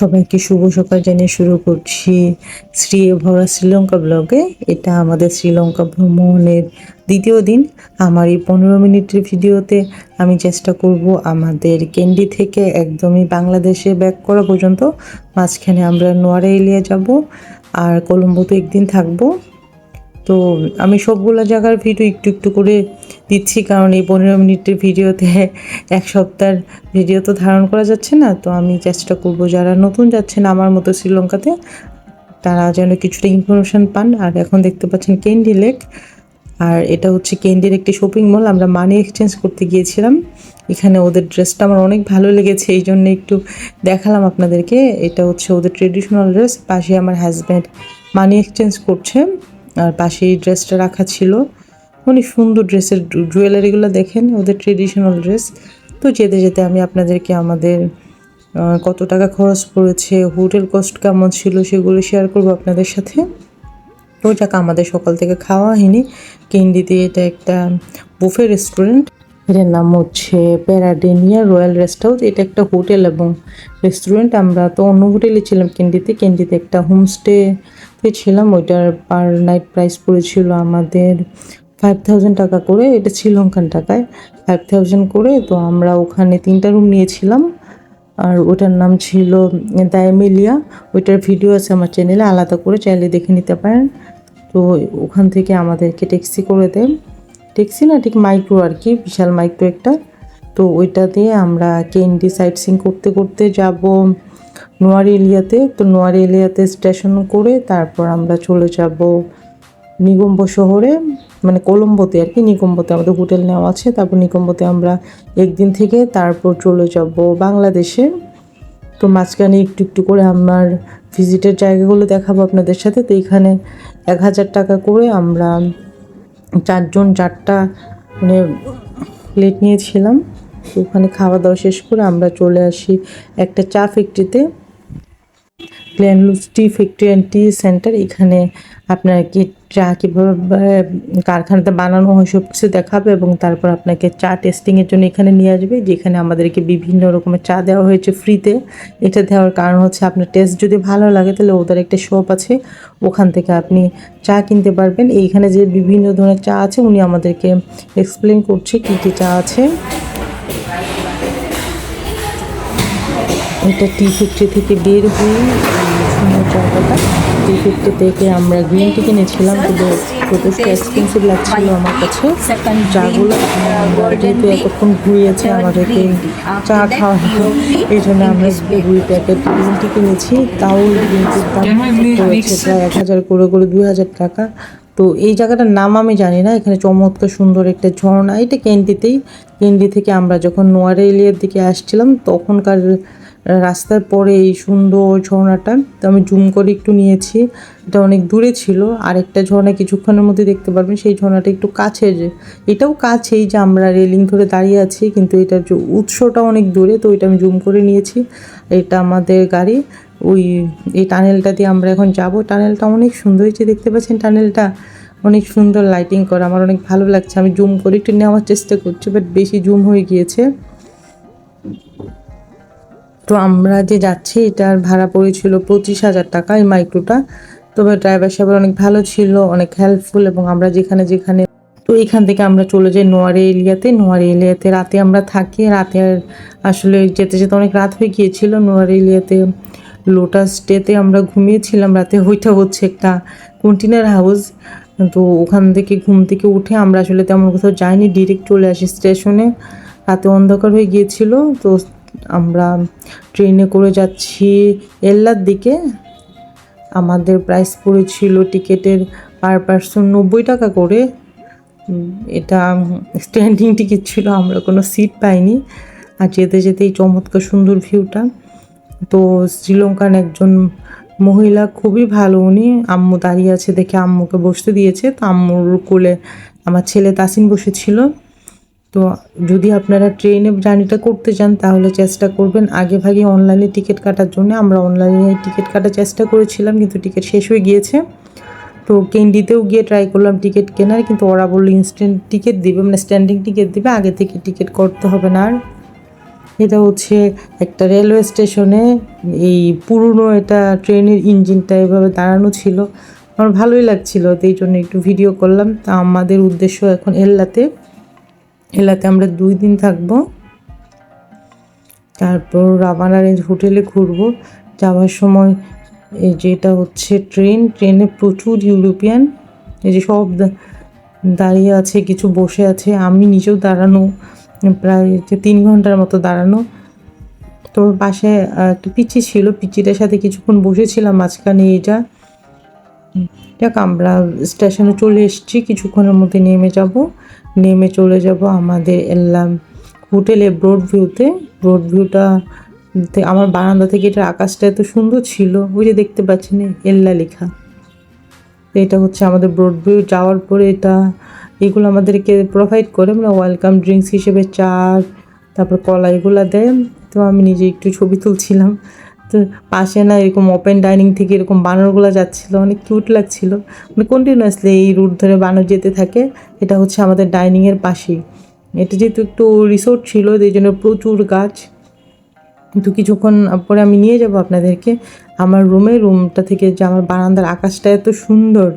সবাইকে শুভ সকাল জানিয়ে শুরু করছি শ্রী ভরা শ্রীলঙ্কা ব্লগে এটা আমাদের শ্রীলঙ্কা ভ্রমণের দ্বিতীয় দিন। আমার এই পনেরো মিনিটের ভিডিওতে আমি চেষ্টা করব আমাদের ক্যান্ডি থেকে একদমই বাংলাদেশে ব্যাক করা পর্যন্ত। মাঝখানে আমরা নোয়ারা এলিয়া যাব, আর কলম্বোতে একদিন থাকব। তো আমি সবগুলো জায়গার ভিডিও একটু একটু করে দিচ্ছি, কারণ এই পনেরো মিনিটের ভিডিওতে এক সপ্তাহের ভিডিও তো ধারণ করা যাচ্ছে না। তো আমি চেষ্টা করব, যারা নতুন যাচ্ছেন আমার মতো শ্রীলঙ্কাতে, তারা যেন কিছুটা ইনফরমেশন পান। আর এখন দেখতে পাচ্ছেন কেন্ডি লেক আর এটা হচ্ছে কেন্ডির একটি শপিং মল আমরা মানি এক্সচেঞ্জ করতে গিয়েছিলাম। এখানে ওদের ড্রেসটা আমার অনেক ভালো লেগেছে, এই জন্য একটু দেখালাম আপনাদেরকে। এটা হচ্ছে ওদের ট্রেডিশনাল ড্রেস পাশে আমার হাজব্যান্ড মানি এক্সচেঞ্জ করছে। আর পাশে এই ড্রেসটা রাখা ছিল। অনেক সুন্দর ড্রেসের জুয়েলারিগুলো দেখেন, ওদের ট্রেডিশনাল ড্রেস তো যেতে যেতে আমি আপনাদেরকে আমাদের কত টাকা খরচ পড়েছে হোটেল কস্ট কেমন ছিল সেগুলো শেয়ার করব আপনাদের সাথে। তো যাক, আমাদের সকাল থেকে খাওয়া হয়নি। কেন্ডিতে এটা একটা বুফে রেস্টুরেন্ট এটার নাম হচ্ছে প্যারাডেনিয়া রয়্যাল রেস্ট হাউস এটা একটা হোটেল এবং রেস্টুরেন্ট আমরা তো অন্য হোটেলে ছিলাম কেন্ডিতে কেন্ডিতে একটা হোমস্টে তে ছিলাম। ওইটার পার নাইট প্রাইস পড়েছিল আমাদের ফাইভ থাউজেন্ড টাকা করে। এটা শ্রীলঙ্কান টাকায়। ফাইভ থাউজেন্ড করে। তো আমরা ওখানে তিনটা রুম নিয়েছিলাম। আর ওটার নাম ছিল দায়ামিলিয়া ওইটার ভিডিও আছে আমার চ্যানেলে আলাদা করে চাইলে দেখে নিতে পারেন। তো ওখান থেকে আমাদেরকে ট্যাক্সি করে দেয় ট্যাক্সি না, ঠিক মাইক্রো আর কি, বিশাল মাইক্রো একটা। তো ওইটা দিয়ে আমরা কেন্ডি সাইট সিং করতে করতে যাব নোয়ার এলিয়াতে। তো নোয়ার এলিয়াতে স্টেশন করে তারপর আমরা চলে যাব নিগম্ব শহরে মানে কলম্বোতে আর কি, নিগম্বোতে আমাদের হোটেল নেওয়া আছে। তারপর নিগম্বোতে আমরা একদিন থেকে তারপর চলে যাব বাংলাদেশে। তো মাঝখানে একটু একটু করে আমার ভিজিটের জায়গাগুলো দেখাবো আপনাদের সাথে। তো এখানে এক হাজার টাকা করে আমরা চারজন, চারটা মানে প্লেট নিয়েছিলাম। ওখানে খাওয়া দাওয়া শেষ করে আমরা চলে আসি একটা চা ফ্যাক্টরিতে গ্ল্যান্ডলুস tea factory and tea centre এখানে আপনার কি চা কীভাবে কারখানাতে বানানো হয় সব কিছু দেখাবে এবং তারপর আপনাকে চা টেস্টিংয়ের জন্য এখানে নিয়ে আসবে, যেখানে আমাদেরকে বিভিন্ন রকমের চা দেওয়া হয়েছে ফ্রিতে এটা দেওয়ার কারণ হচ্ছে আপনার টেস্ট যদি ভালো লাগে তাহলে ওদের একটা শপ আছে, ওখান থেকে আপনি চা কিনতে পারবেন। এইখানে যে বিভিন্ন ধরনের চা আছে, উনি আমাদেরকে এক্সপ্লেন করছে কী কী চা আছে। এটা টি ফ্যাক্টরি থেকে বের হয়ে সুন্দর জায়গাটা। টি ফ্যাক্টরি থেকে আমরা গ্রিন টি কিনেছিলাম কিন্তু যথেষ্ট এক্সপেন্সিভ লাগছিল আমার কাছে। চাগুলো যেহেতু এতক্ষণ ঘুরিয়েছে আমাদেরকে চা খাওয়া এই জন্য আমরা দুই প্যাকেট গ্রিন টি কিনেছি তাও গ্রিন টির দাম পড়েছে প্রায় এক হাজার করে করে দুই হাজার টাকা। তো এই জায়গাটার নাম আমি জানি না এখানে চমৎকার সুন্দর একটা ঝর্ণা এটা কেন্ডিতেই কেন্ডি থেকে আমরা যখন নোয়ারা এলিয়ার দিকে আসছিলাম তখনকার রাস্তার পরে এই সুন্দর ঝর্ণাটা, তো আমি জুম করে একটু নিয়েছি। এটা অনেক দূরে ছিল, আরেকটা ঝর্ণা কিছুক্ষণের মধ্যে দেখতে পারবেন। সেই ঝর্ণাটা একটু কাছে যে, এটাও কাছেই যে আমরা রেলিং ধরে দাঁড়িয়ে আছি, কিন্তু এটার যে উৎসটা অনেক দূরে, তো এটা আমি জুম করে নিয়েছি। এটা আমাদের গাড়ি, ওই, এই টানেলটা দিয়ে আমরা এখন যাব। টানেলটা অনেক সুন্দর হয়েছে দেখতে পাচ্ছেন টানেলটা, অনেক সুন্দর লাইটিং করা। আমার অনেক ভালো লাগছে। আমি জুম করে একটু নেওয়ার চেষ্টা করছি বাট বেশি জুম হয়ে গিয়েছে। তো আমরা যে যাচ্ছি, এটার ভাড়া পড়েছিল পঁচিশ হাজার টাকা এই মাইক্রোটা। তবে ড্রাইভার সাহেব অনেক ভালো ছিল, অনেক হেল্পফুল এবং আমরা যেখানে যেখানে তো এখান থেকে আমরা চলে যাই নোয়ারে এরিয়াতে। নোয়ারে এলিয়াতে রাতে আমরা থাকি। রাতে আসলে যেতে যেতে অনেক রাত হয়ে গিয়েছিল। নোয়ারে এলিয়াতে লোটাস ডেতে আমরা ঘুমিয়েছিলাম। রাতে ওইটা হচ্ছে একটা কন্টেনার হাউস তো ওখান থেকে ঘুম থেকে উঠে আমরা আসলে তেমন কোথাও যাইনি ডিরেক্ট চলে আসি স্টেশনে রাতে অন্ধকার হয়ে গিয়েছিল। তো আমরা ট্রেনে করে যাচ্ছি এল্লার দিকে। আমাদের প্রাইস পড়েছিল টিকিটের পার পার্সন নব্বই টাকা করে। এটা স্ট্যান্ডিং টিকিট ছিল, আমরা কোনো সিট পাইনি। আর যেতে যেতে এই চমৎকার সুন্দর ভিউটা তো শ্রীলঙ্কান একজন মহিলা, খুবই ভালো উনি। আম্মু দাঁড়িয়ে আছে দেখে আম্মুকে বসতে দিয়েছে। তো আম্মুর কোলে আমার ছেলে তাসিন বসেছিল। তো যদি আপনারা ট্রেনে জার্নিটা করতে চান, তাহলে চেষ্টা করবেন আগে ভাগে অনলাইনে টিকিট কাটার জন্য। আমরা অনলাইনে টিকিট কাটার চেষ্টা করেছিলাম, কিন্তু টিকিট শেষ হয়ে গিয়েছে। তো কেন্ডিতেও গিয়ে ট্রাই করলাম টিকিট কেনার, কিন্তু ওরা বলল ইনস্ট্যান্ট টিকিট দিবে মানে স্ট্যান্ডিং টিকিট দিবে, আগে থেকে টিকিট করতে হবে না আর। এটা হচ্ছে একটা রেলওয়ে স্টেশনে এই পুরনো এটা ট্রেনের ইঞ্জিনটা এভাবে দাঁড়ানো ছিল। আমার ভালোই লাগছিল, তো এই জন্য একটু ভিডিও করলাম। তা আমাদের উদ্দেশ্য এখন এল্লাতে। এল্লাতে আমরা দুই দিন থাকব। তারপর রাবানা রেঞ্জ হোটেলে ঘুরবো। যাওয়ার সময় এই যেটা হচ্ছে ট্রেন, ট্রেনে প্রচুর ইউরোপিয়ান। এই যে সব দাঁড়িয়ে আছে, কিছু বসে আছে। আমি নিজেও দাঁড়ানো, প্রায় তিন ঘণ্টার মতো দাঁড়ানো। তো পাশে একটা পিচি ছিল পিচিটার সাথে কিছুক্ষণ বসেছিলাম মাঝখানে এটা দেখ আমরা স্টেশনে চলে এসেছি, কিছুক্ষণের মধ্যে নেমে যাব। নেমে চলে যাব আমাদের এলাম হোটেলে ব্রড ভিউতে ব্রড ভিউটা আমার বারান্দা থেকে এটা আকাশটা এত সুন্দর ছিল, ওই যে দেখতে পাচ্ছেন এল্লা লেখা। এটা হচ্ছে আমাদের ব্রড ভিউ যাওয়ার পরে এটা, এগুলো আমাদেরকে প্রোভাইড করে মানে ওয়েলকাম ড্রিঙ্কস হিসেবে চা, তারপর কলা এগুলো দেয়। তো আমি নিজে একটু ছবি তুলছিলাম। তো পাশে না এরকম ওপেন ডাইনিং থেকে এরকম বানরগুলো যাচ্ছিল, অনেক কিউট লাগছিল। মানে কন্টিনিউয়াসলি এই রুট ধরে বানর যেতে থাকে, এটা হচ্ছে আমাদের ডাইনিংয়ের পাশেই। এটা যেহেতু একটু রিসোর্ট ছিল এই জন্য প্রচুর গাছ। কিন্তু কিছুক্ষণ পরে আমি নিয়ে যাব আপনাদেরকে। আমার রুমে রুমটা থেকে যে আমার বারান্দার আকাশটা এত সুন্দর,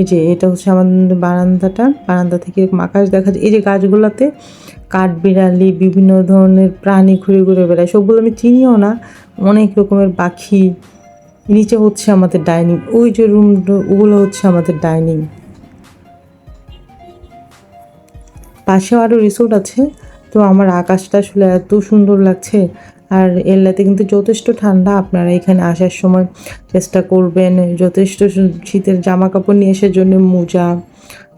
এই যে এটা হচ্ছে আমাদের বারান্দাটা। বারান্দা থেকে এরকম আকাশ দেখা যায়। এই যে গাছগুলোতে কাঠবিড়ালি, বিভিন্ন ধরনের প্রাণী ঘুরে ঘুরে বেড়ায়। সবগুলো আমি চিনিও না। অনেক রকমের পাখি। নিচে হচ্ছে আমাদের ডাইনিং ওই যে রুম ওগুলো হচ্ছে আমাদের ডাইনিং পাশেও আরও রিসোর্ট আছে, তো আমার আকাশটা আসলে এত সুন্দর লাগছে। আর এলাতে কিন্তু যথেষ্ট ঠান্ডা, আপনারা এখানে আসার সময় চেষ্টা করবেন। যথেষ্ট শীতের জামা কাপড় নিয়ে আসার জন্য মোজা।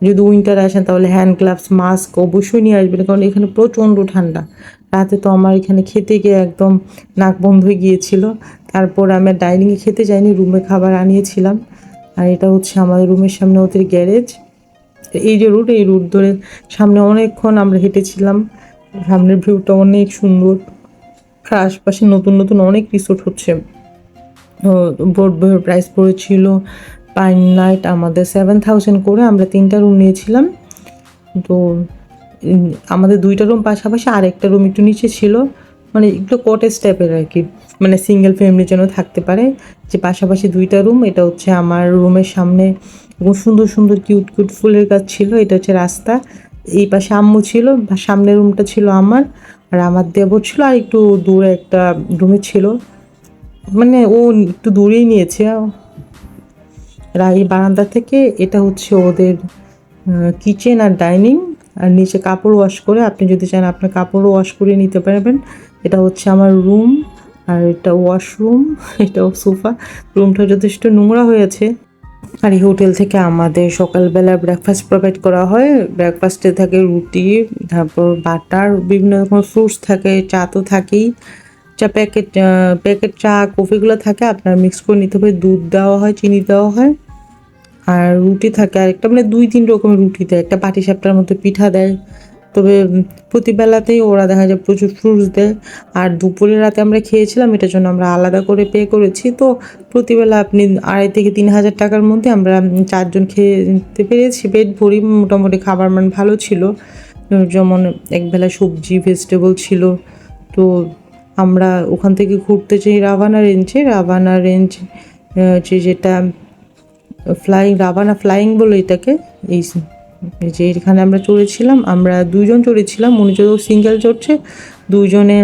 যদি উইন্টার আসেন তাহলে হ্যান্ড গ্লাভস মাস্ক অবশ্যই নিয়ে আসবেন, কারণ এখানে প্রচণ্ড ঠান্ডা। রাতে তো আমার এখানে খেতে গিয়ে একদম নাক বন্ধ হয়ে গিয়েছিল। তারপর আমি ডাইনিংয়ে খেতে যাইনি, রুমে খাবার আনিয়েছিলাম। আর এটা হচ্ছে আমাদের রুমের সামনে ওদের গ্যারেজ। এই যে রুট, এই রুট ধরে সামনে অনেকক্ষণ আমরা হেঁটেছিলাম। সামনের ভিউটা অনেক সুন্দর। আর আশপাশে নতুন নতুন অনেক রিসোর্ট হচ্ছে। বোর্ড বইয়ের প্রাইস পড়েছিল পাইন লাইট আমাদের সেভেন থাউজেন্ড করে আমরা তিনটা রুম নিয়েছিলাম। তো আমাদের দুইটা রুম পাশাপাশি আর একটা রুম একটু নিচে ছিল। মানে একটু কটেজ টাইপের আর কি মানে সিঙ্গেল ফ্যামিলি যেন থাকতে পারে। যে পাশাপাশি দুইটা রুম এটা হচ্ছে আমার রুমের সামনে। সুন্দর সুন্দর কিউট কিউট ফুলের গাছ ছিল। এটা হচ্ছে রাস্তা। এই পাশে আম্মু ছিল। সামনের রুমটা ছিল আমার। আর আমার দেবর ছিল। আর একটু দূরে একটা রুমে ছিল। মানে ও একটু দূরেই নিয়েছে। আর এই বারান্দা থেকে এটা হচ্ছে ওদের কিচেন আর ডাইনিং আর নিচে কাপড় ওয়াশ করে আপনি যদি চান আপনার কাপড়ও ওয়াশ করে নিতে পারবেন। এটা হচ্ছে আমার রুম আর এটা ওয়াশরুম এটাও সোফা রুমটা যথেষ্ট নোংরা হয়েছে আর এই হোটেল থেকে আমাদের সকালবেলা ব্রেকফাস্ট প্রোভাইড করা হয়। ব্রেকফাস্টে থাকে রুটি, তারপর বাটার বিভিন্ন রকম ফ্রুটস থাকে, চা তো থাকেই। চা প্যাকেট প্যাকেট চা কফিগুলো থাকে, আপনার মিক্স করে নিতে হবে দুধ দেওয়া হয়, চিনি দেওয়া হয়। আর রুটি থাকে আর একটা মানে দুই তিন রকমের রুটি দেয়। একটা পাটি সাপটার মতো পিঠা দেয়। তবে প্রতিবেলাতেই ওরা দেখা যায় প্রচুর ফ্রুটস দেয়। আর দুপুরে রাতে আমরা খেয়েছিলাম, এটার জন্য আমরা আলাদা করে পে করেছি। তো প্রতিবেলা আপনি আড়াই থেকে তিন হাজার টাকার মধ্যে আমরা চারজন খেতে পেরেছি। পেট ভরি মোটামুটি খাবার মান ভালো ছিল। যেমন একবেলা সবজি ভেজিটেবল ছিল। তো আমরা ওখান থেকে ঘুরতে চাই রাভানা রেঞ্জে রাভানা রেঞ্জ যেটা ফ্লাইং রাবানা ফ্লাইং বলে এটাকে, এই যে এখানে আমরা চড়েছিলাম, আমরা দুইজন চড়েছিলাম, উনি যদি সিঙ্গেল চড়ছে দুজনে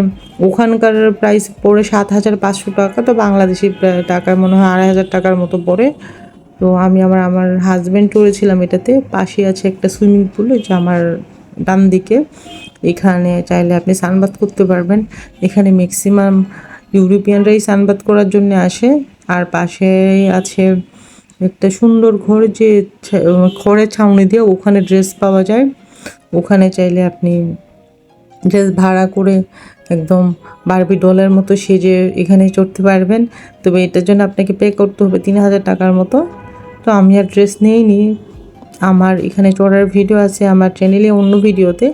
ওখানকার প্রাইস পড়ে সাত হাজার পাঁচশো টাকা, তো বাংলাদেশি টাকা মনে হয় আড়াই হাজার টাকার মতো পড়ে। তো আমি আমার আমার হাজব্যান্ড চড়েছিলাম এটাতে পাশে আছে একটা সুইমিং পুল যে আমার ডান দিকে এখানে চাইলে আপনি সানবাদ করতে পারবেন। এখানে ম্যাক্সিমাম ইউরোপিয়ানরাই সানবাদ করার জন্য আসে, আর পাশে আছে একটা সুন্দর ঘর যে খড়ের ছাউনি দিয়ে ওখানে ড্রেস পাওয়া যায়। ওখানে চাইলে আপনি ড্রেস ভাড়া করে একদম বারবি ডলের মতো সেজে এখানে চড়তে পারবেন। তবে এটার জন্য আপনাকে পে করতে হবে তিন হাজার টাকার মতো। তো আমি আর ড্রেস নিইনি। আমার এখানে চড়ার ভিডিও আছে, আমার চ্যানেলে অন্য ভিডিওতে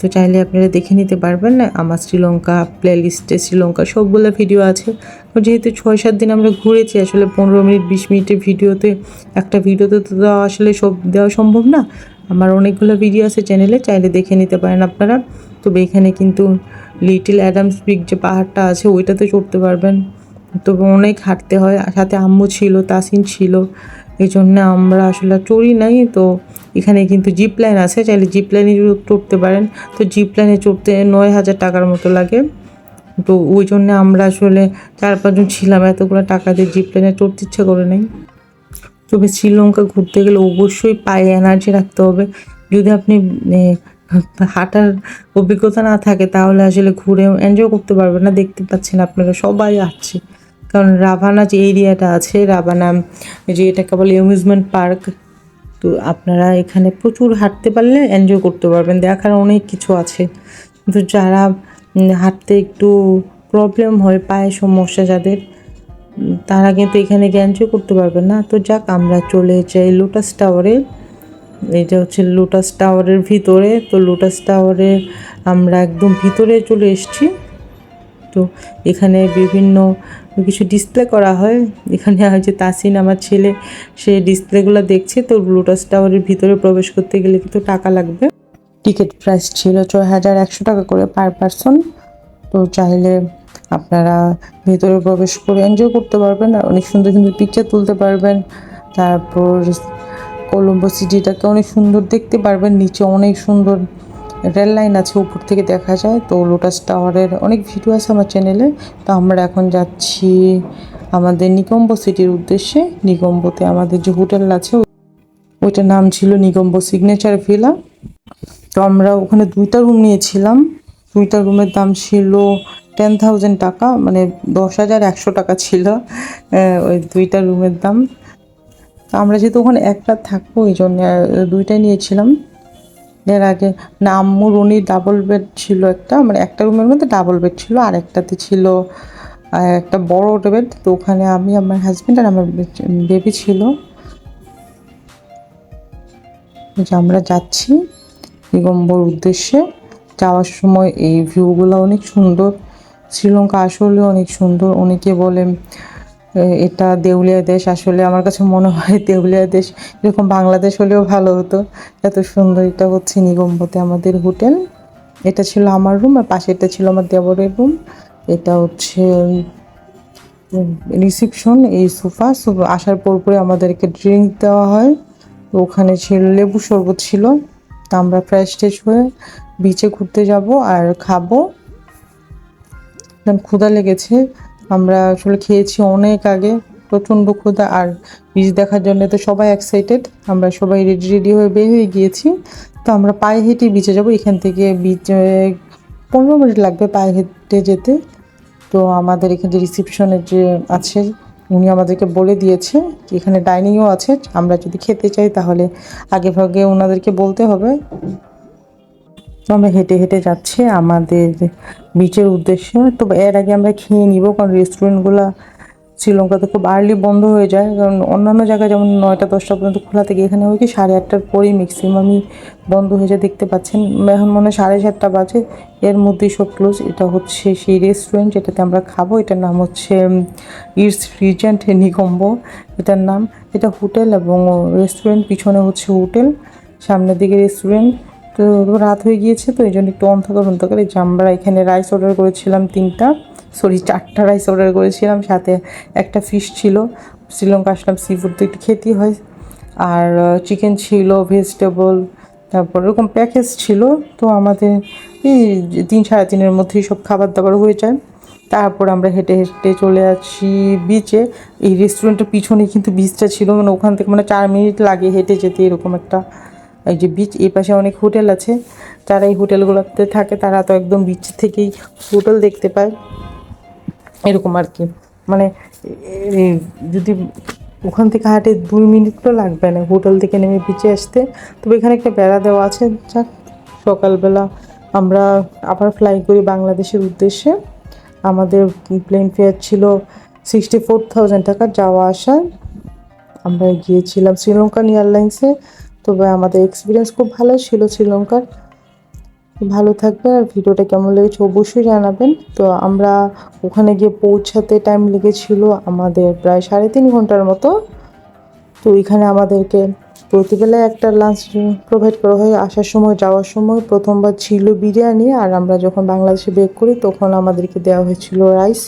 তো চাইলে আপনারা দেখে নিতে পারবেন না আমার শ্রীলঙ্কা প্লেলিস্টে শ্রীলঙ্কা সবগুলো ভিডিও আছে। যেহেতু ছয় সাত দিন আমরা ঘুরেছি, আসলে পনেরো মিনিট, বিশ মিনিটের ভিডিওতে একটা ভিডিওতে তো দেওয়া আসলে সব, দেওয়া সম্ভব না। আমার অনেকগুলো ভিডিও আছে চ্যানেলে চাইলে দেখে নিতে পারেন আপনারা। তবে এখানে কিন্তু লিটিল অ্যাডামস পিক যে পাহাড়টা আছে, ওইটাতে চড়তে পারবেন। তো অনেক হাঁটতে হয়, সাথে আম্মু ছিল, তাসিন ছিল। এই জন্য আমরা আসলে চড়ি নাই, তো এখানে কিন্তু জিপ লাইন আছে, চাইলে জিপ লাইনে চড়তে পারেন। তো জিপ লাইনে চড়তে নয় হাজার টাকার মতো লাগে। তো ওই জন্য আমরা আসলে চার পাঁচজন ছিলাম, এতগুলো টাকা দিয়ে জিপ লাইনে চড়তে ইচ্ছা করে নাই। তবে শ্রীলঙ্কা ঘুরতে গেলে অবশ্যই পায়ে এনার্জি রাখতে হবে। যদি আপনি হাঁটার অভিজ্ঞতা না থাকে, তাহলে আসলে ঘুরে এনজয় করতে পারবেন না। দেখতে পাচ্ছেন আপনারা সবাই আসছে। কারণ রাভানা যে এরিয়াটা আছে, রাভানা, যে এটাকে বলে অ্যামিউজমেন্ট পার্ক তো আপনারা এখানে প্রচুর হাঁটতে পারলে এনজয় করতে পারবেন। দেখার অনেক কিছু আছে। কিন্তু যারা হাঁটতে একটু প্রবলেম হয়, পায়ে সমস্যা যাদের তারা কিন্তু এখানে গিয়ে এনজয় করতে পারবেন না। তো যাক, আমরা চলে যাই লোটাস টাওয়ারে এটা হচ্ছে লোটাস টাওয়ারের ভিতরে। তো লোটাস টাওয়ারে আমরা একদম ভিতরে চলে এসেছি। তো এখানে বিভিন্ন কিছু ডিসপ্লে করা হয়। এখানে হচ্ছে তাসিন আমার ছেলে, সে ডিসপ্লেগুলো দেখছে, তো লোটাস টাওয়ারের ভিতরে প্রবেশ করতে গেলে কিন্তু টাকা লাগবে। টিকিট প্রাইস ছিল ছয় হাজার একশো টাকা করে পার পারসন তো চাইলে আপনারা ভেতরে প্রবেশ করে এনজয় করতে পারবেন, আর অনেক সুন্দর সুন্দর পিকচার তুলতে পারবেন। তারপর কলম্বো সিটিটাকে অনেক সুন্দর দেখতে পারবেন, নিচে অনেক সুন্দর রেল লাইন আছে উপর থেকে দেখা যায়। তো লোটাস টাওয়ারের অনেক ভিডিও আছে আমার চ্যানেলে তো আমরা এখন যাচ্ছি আমাদের নিকম্বো সিটির উদ্দেশ্যে। নিকম্বোতে আমাদের যে হোটেল আছে, ওইটার নাম ছিল নিগম্ব সিগনেচার ভিলা তো আমরা ওখানে দুইটা রুম নিয়েছিলাম। দুইটা রুমের দাম ছিল টেন থাউজেন্ড টাকা মানে দশ হাজার একশো টাকা ছিল ওই দুইটা রুমের দাম। তো আমরা যেহেতু ওখানে একটা থাকব এই জন্য দুইটাই নিয়েছিলাম। এর আগে না আম্মু রনি ডাবল বেড ছিল একটা মানে একটা রুমের মধ্যে ডাবল বেড ছিল, আর একটাতে ছিল একটা বড় বেড তো ওখানে আমি আমার হাজব্যান্ড আর আমার বেবি ছিল। যে আমরা যাচ্ছি দিগম্বর উদ্দেশ্যে, যাওয়ার সময় এই ভিউগুলো অনেক সুন্দর, শ্রীলঙ্কা আসলে অনেক সুন্দর, অনেকে বলে এটা দেউলিয়া দেশ। আসলে আমার কাছে মনে হয় দেউলিয়া দেশ, এরকম বাংলাদেশ হলেও ভালো হতো। এত সুন্দর এটা হচ্ছে নিগম্বতে আমাদের হোটেল। এটা ছিল আমার রুম আর পাশে এটা ছিল আমার দেবরের রুম। এটা হচ্ছে রিসিপশন, এই সোফা। আসার পর পরে আমাদেরকে ড্রিঙ্ক দেওয়া হয়। তো ওখানে ছিল, লেবু শরবত ছিল। তা আমরা ফ্রেশ ট্রেশ হয়ে বিচে ঘুরতে যাব আর খাব। ক্ষুধা লেগেছে। আমরা আসলে খেয়েছি অনেক আগে, প্রচণ্ড ক্ষুধা আর বীজ দেখার জন্য তো সবাই এক্সাইটেড আমরা সবাই রেডি রেডি হয়ে বের হয়ে গিয়েছি। তো আমরা পায়ে হেঁটে বিচে যাব, এখান থেকে বিচে পনেরো মিনিট লাগবে পায়ে হেঁটে যেতে। তো আমাদের এখানে যে রিসিপশনের যে আছে, উনি আমাদেরকে বলে দিয়েছে যে এখানে ডাইনিংও আছে, আমরা যদি খেতে চাই তাহলে আগে ভাগে ওনাদেরকে বলতে হবে। তো আমরা হেঁটে হেঁটে যাচ্ছি, আমাদের বিচের উদ্দেশ্যে। তো এর আগে আমরা খেয়ে নিব, কারণ রেস্টুরেন্টগুলো শ্রীলঙ্কাতে খুব আর্লি বন্ধ হয়ে যায়। কারণ অন্যান্য জায়গায় যেমন নয়টা, দশটা পর্যন্ত খোলা থাকে, এখানে হয় কি সাড়ে আটটার পরেই ম্যাক্সিমামই বন্ধ হয়ে যায়, দেখতে পাচ্ছেন। এখন মনে হয় সাড়ে সাতটা বাজে, এর মধ্যেই সব ক্লোজ এটা হচ্ছে সেই রেস্টুরেন্ট যেটাতে আমরা খাব। এটার নাম হচ্ছে ইটস রিজেন্ট নিকম্বো এটার নাম। এটা হোটেল এবং রেস্টুরেন্ট পিছনে হচ্ছে হোটেল, সামনের দিকে রেস্টুরেন্ট তো রাত হয়ে গিয়েছে, তো এই জন্য একটু অন্ধকার অন্ধকার। এই যে আমরা এখানে রাইস অর্ডার করেছিলাম তিনটা সরি চারটা রাইস অর্ডার করেছিলাম, সাথে একটা ফিশ ছিল, শ্রীলঙ্কা আসলাম সি ফুড তো একটু খেতেই হয়। আর চিকেন ছিল ভেজিটেবল তারপর এরকম প্যাকেজ ছিল, তো আমাদের এই তিন সাড়ে তিনের মধ্যেই সব খাবার দাবার হয়ে যায়। তারপর আমরা হেঁটে হেঁটে চলে আসি বিচে এই রেস্টুরেন্টের পিছনে কিন্তু বিচটা ছিল মানে ওখান থেকে মানে চার মিনিট লাগে হেঁটে যেতে, এরকম একটা এই যে বিচ এই পাশে অনেক হোটেল আছে। যারা এই হোটেলগুলোতে থাকে, তারা তো একদম বিচ থেকেই হোটেল দেখতে পায়। এরকম আর কি। মানে যদি ওখান থেকে হাঁটে দুই মিনিট তো লাগবে না হোটেল থেকে নেমে বিচে আসতে। তবে এখানে একটা বেড়া দেওয়া আছে। যাক, সকালবেলা আমরা আবার ফ্লাই করি বাংলাদেশের উদ্দেশ্যে। আমাদের প্লেন ফেয়ার ছিল সিক্সটি ফোর থাউজেন্ড টাকা যাওয়া আসা আমরা গিয়েছিলাম শ্রীলঙ্কান এয়ারলাইন্সে তবে আমাদের এক্সপিরিয়েন্স খুব ভালো ছিল শ্রীলঙ্কার। ভালো থাকবে আর ভিডিওটা কেমন লেগেছে অবশ্যই জানাবেন। তো আমরা ওখানে গিয়ে পৌঁছাতে টাইম লেগেছিল আমাদের প্রায় সাড়ে তিন ঘণ্টার মতো। তো ওইখানে আমাদেরকে প্রতিবেলায় একটা লাঞ্চ প্রোভাইড করা হয়, আসার সময়, যাওয়ার সময়। প্রথমবার ছিল বিরিয়ানি আর আমরা যখন বাংলাদেশে বেক করি তখন আমাদেরকে দেওয়া হয়েছিল রাইস